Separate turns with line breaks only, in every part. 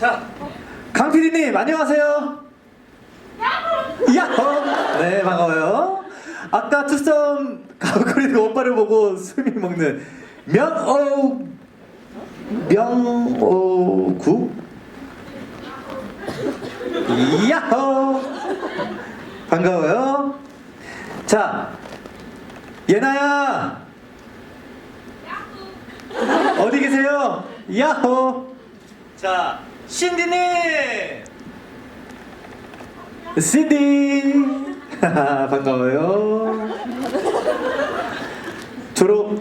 자, 강 PD님 안녕하세요. 야호! 네 반가워요. 아까 투썸 가을거리는 오빠를 보고 숨이 먹는 명어 명어구 야호! 반가워요. 자, 예나야. 어디 계세요? 야호! 자, 신디님! 신디! 반가워요. 졸업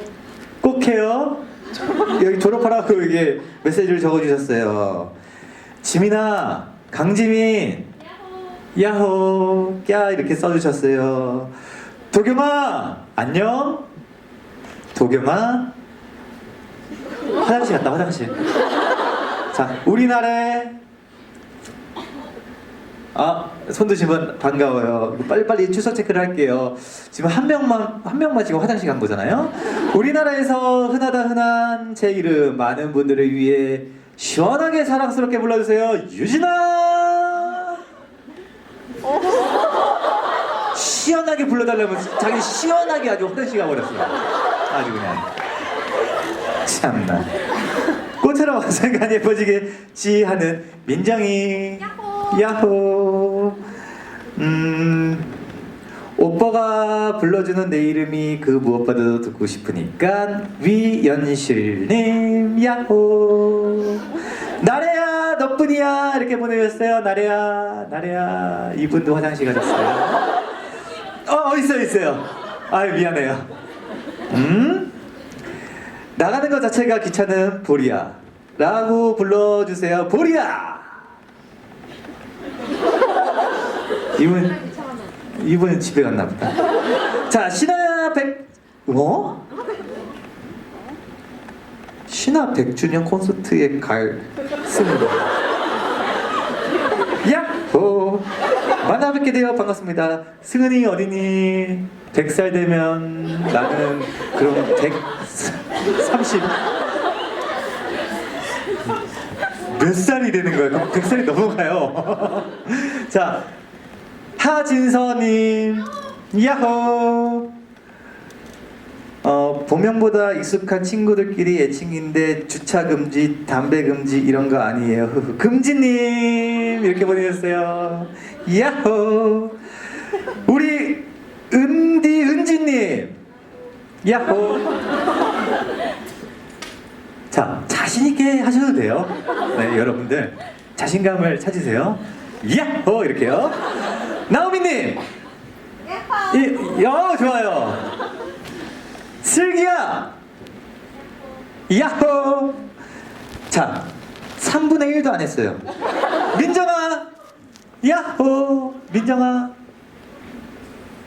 꼭 해요. 여기 졸업하라고 이게 메시지를 적어주셨어요. 지민아, 강지민, 야호, 꺄 이렇게 써주셨어요. 도겸아, 안녕. 도겸아, 화장실 갔다 화장실. 자, 우리나라에 아, 손 드시면 반가워요. 이거 빨리빨리 출석 체크를 할게요. 지금 한 명만 한 명만 지금 화장실 간 거잖아요. 우리나라에서 흔하다 흔한 제 이름 많은 분들을 위해 시원하게 사랑스럽게 불러주세요. 유진아. 시원하게 불러달라면 자기 시원하게 아주 화장실 가버렸어. 아주 그냥. 참나. 꽃처럼 언젠간 예뻐지겠지 하는 민정이. 야호. 음. 오빠가 불러주는 내 이름이 그 무엇보다도 듣고 싶으니까 위연실님 야호. 나래야 너뿐이야. 이렇게 보내주셨어요. 나래야 나래야. 이분도 화장실 가셨어요. 어 있어요 있어요? 아유 미안해요. 음 나가는 것 자체가 귀찮은 보리야. 라고 불러주세요 보리야! 이분 이분은 집에 갔나 보다. 자 신화 백 어? 신화 100주년 콘서트에 갈 승우 야호! 만나 뵙게 되어 반갑습니다. 승은이 어린이 100살 되면 나는 그럼 130 몇 살이 되는 거예요? 그럼 100살이 넘어가요. 자, 하진서님, 야호! 어, 본명보다 익숙한 친구들끼리 애칭인데 주차 금지, 담배 금지 이런 거 아니에요. 금지님 이렇게 보내주세요. 야호! 우리 은디 은지님, 야호! 자, 자신있게 하셔도 돼요. 네, 여러분들. 자신감을 찾으세요. 야호! 이렇게요. 나오미님! 이, 여, 좋아요. 슬기야! 야호! 자, 3분의 1도 안 했어요. 민정아! 야호! 민정아!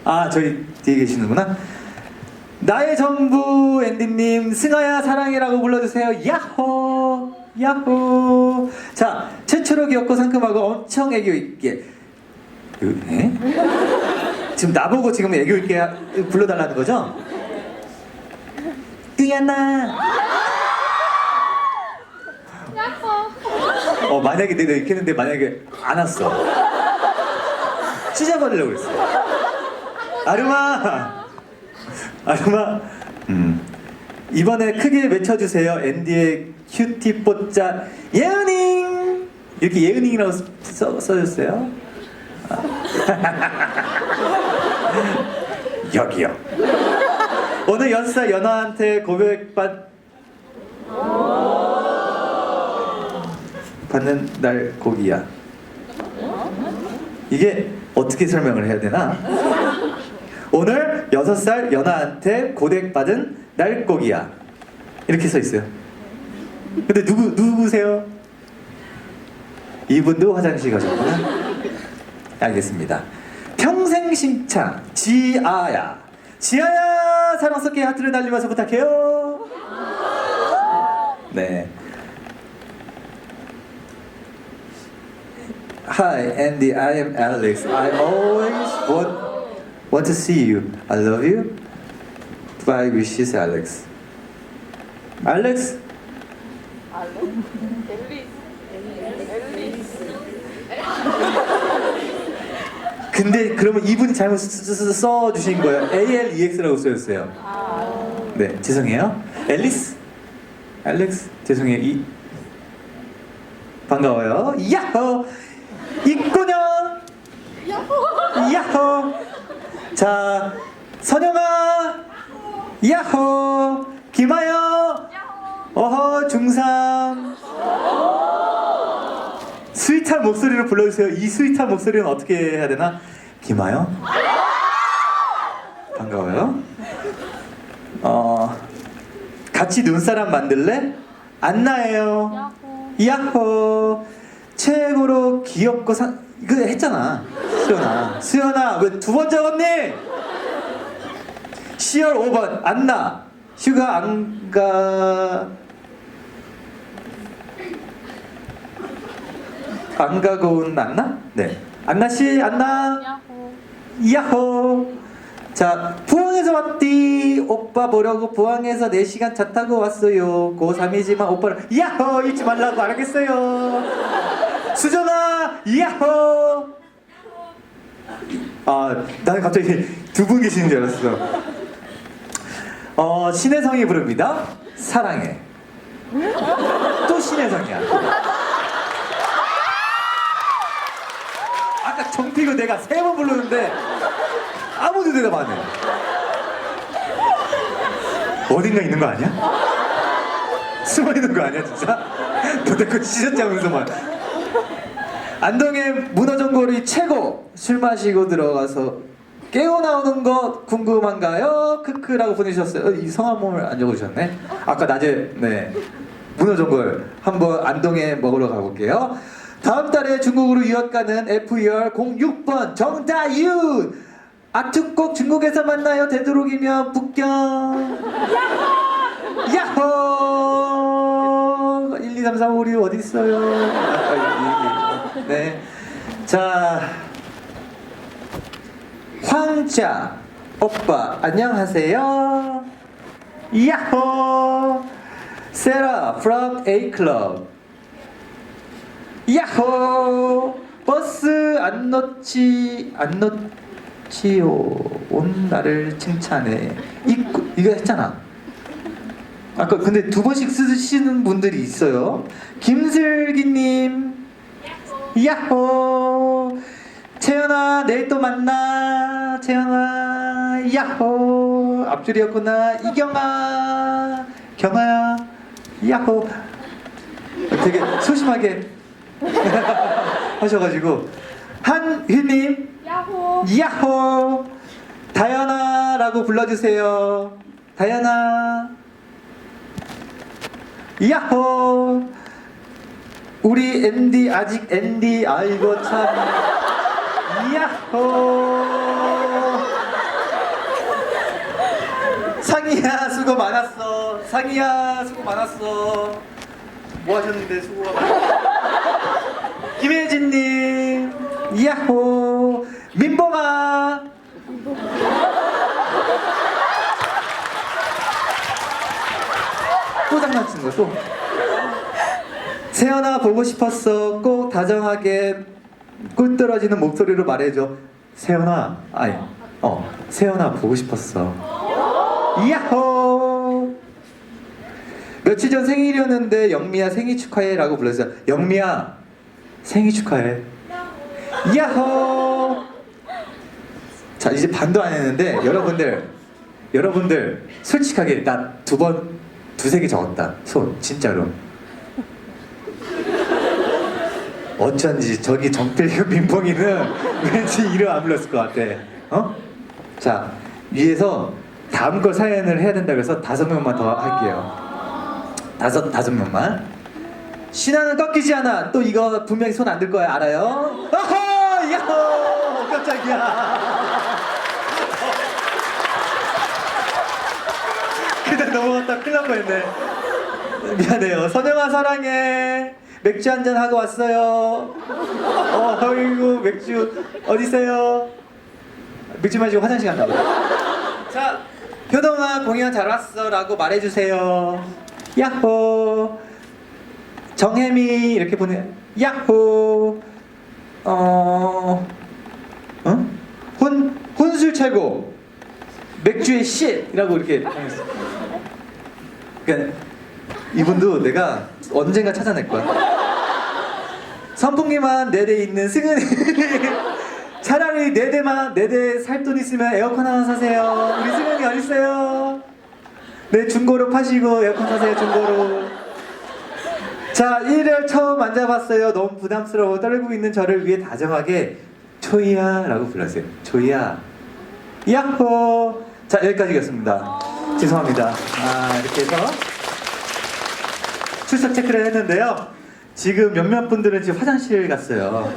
아, 저기 뒤에 계시는구나. 나의 전부 앤디님. 승아야 사랑해라고 불러주세요. 야호! 야호! 자 최초로 귀엽고 상큼하고 엄청 애교 있게. 그, 에? 지금 나보고 지금 애교 있게 불러달라는 거죠? 뛰어나. 어 만약에 내가 이렇게 했는데 만약에 안 왔어. 찢어버리려고 그랬어. 아름아 아름아 음. 이번에 크게 외쳐주세요 앤디의 큐티 뽀짜 예은잉 이렇게 예은잉이라고 써, 써줬어요 아. 여기요 오늘 연살 연하한테 고백받 받는 날 고기야 이게 어떻게 설명을 해야 되나? 오늘 6살 연하한테 고백받은 날고기야. 이렇게 써 있어요. 근데 누구, 누구세요? 이분도 화장실 가셨구나. 알겠습니다. 평생 신창 지아야. 지아야 사랑스럽게 하트를 날리면서 부탁해요. 네. Hi, Andy. I am Alex. I always want want to see you. I love you. Bye wishes, Alex. Alex? 근데 그러면 이분이 잘못 쓰- 쓰- 쓰- 써주신 거예요. ALEX라고 써졌어요. 네, 죄송해요. 앨리스? 알렉스? 죄송해요. 이 반가워요. 야호! 이꾸녕! 야호! 자, 선영아! 야호! 김하영! 어허, 중3! 스윗한 목소리로 불러주세요. 이 스윗한 목소리는 어떻게 해야 되나? 김하영? 반가워요. 어, 같이 눈사람 만들래? 안나예요. 야호. 최고로 귀엽고 사... 이거 했잖아. 수연아. 수연아, 왜 두번 적었니? 10월 5번 안나. 휴가 안 가. 안 가고 온 안나? 네. 안나 씨, 안나. 야호. 자, 부항에서 왔디. 오빠 보려고 부항에서 4시간 차 타고 왔어요. 고3이지만 오빠를 야호 잊지 말라고 안 하겠어요. 수정아, 야호. 아, 나는 갑자기 두 분 계시는 줄 알았어. 어, 신혜성이 부릅니다. 사랑해. 또 신혜성이야. 아까 정피고 내가 세번 부르는데 아무도 대답 안 해. 어딘가 있는 거 아니야? 숨어 있는 거 아니야 진짜? 도대체 찢었자면서만. 안동의 문어전골이 최고. 술 마시고 들어가서 깨어 나오는 것 궁금한가요? 크크라고 보내주셨어요. 어, 이 성함 몸을 안 적어주셨네. 아까 낮에 네 문어전골 한번 안동에 먹으러 가볼게요. 다음 달에 중국으로 유학 가는 FER 06번 정다윤 아특곡 중국에서 만나요 되도록이면 북경 야호 1, 2, 3, 4, 5, 6 어디 있어요? 네. 자 황자 오빠 안녕하세요. 야호! 세라 from A club. 야호! 버스 안 놓지 안 놓지요. 온 나를 칭찬해. 이거 이거 했잖아. 아까 근데 두 번씩 쓰시는 분들이 있어요. 김슬기님 야호 채연아 내일 또 만나. 채연아 야호 앞줄이었구나. 이경아 경아야 야호 되게 소심하게 하셔가지고. 한휘님
야호.
야호. 다현아라고 불러주세요. 다현아. 야호 우리 앤디 아직 앤디 아이고 참. 야호. 상이야 수고 많았어. 상이야 수고 많았어. 뭐 하셨는데 많았어? 김혜진님 야호. 민봉아. 또 장난친 거또 세연아 보고 싶었어. 꼭 다정하게 꿀 떨어지는 목소리로 말해줘. 세연아 아니 어 세연아 보고 싶었어. 야호! 며칠 전 생일이었는데 영미야 생일 축하해라고 불렀어요. 영미야 생일 축하해. 야호! 자 이제 반도 안 했는데 여러분들 여러분들 솔직하게 나 두 번 두세 개 적었다. 손 진짜로 어쩐지 저기 정필 민봉이는 왠지 이름 안 불렀을 것 같아. 어? 자 위에서 다음 걸 사연을 해야 된다 그래서 다섯 명만 더 할게요. 다섯 다섯 명만. 신화는 꺾이지 않아. 또 이거 분명히 손 안 들 거야. 알아요? 어허! 야호! 깜짝이야. 그냥 넘어갔다 큰일 날 뻔했네. 미안해요. 선영아 사랑해 맥주 한잔 하고 왔어요. 어 어이구 맥주. 어디있어요? 맥주 마시고 화장실 갔나 자 효동아 공연 잘 왔어 라고 말해주세요. 야호. 정혜미 이렇게 보내. 야호. 어 어? 혼 혼술 최고. 맥주의 쉿이라고 이렇게. 그러니까 이분도 내가 언젠가 찾아낼 거야. 선풍기만 네 대 있는 승은이 차라리 네 대만 네 대 살 돈 있으면 에어컨 하나 사세요. 우리 승은이 어디 있어요? 네 중고로 파시고 에어컨 사세요 중고로. 자 1을 처음 만져봤어요. 너무 부담스러워 떨고 있는 저를 위해 다정하게 초이야라고 불렀어요. 초이야. 야호. 자 여기까지겠습니다. 죄송합니다. 아 이렇게 해서 출석 체크를 했는데요. 지금 몇몇 분들은 지금 화장실 갔어요.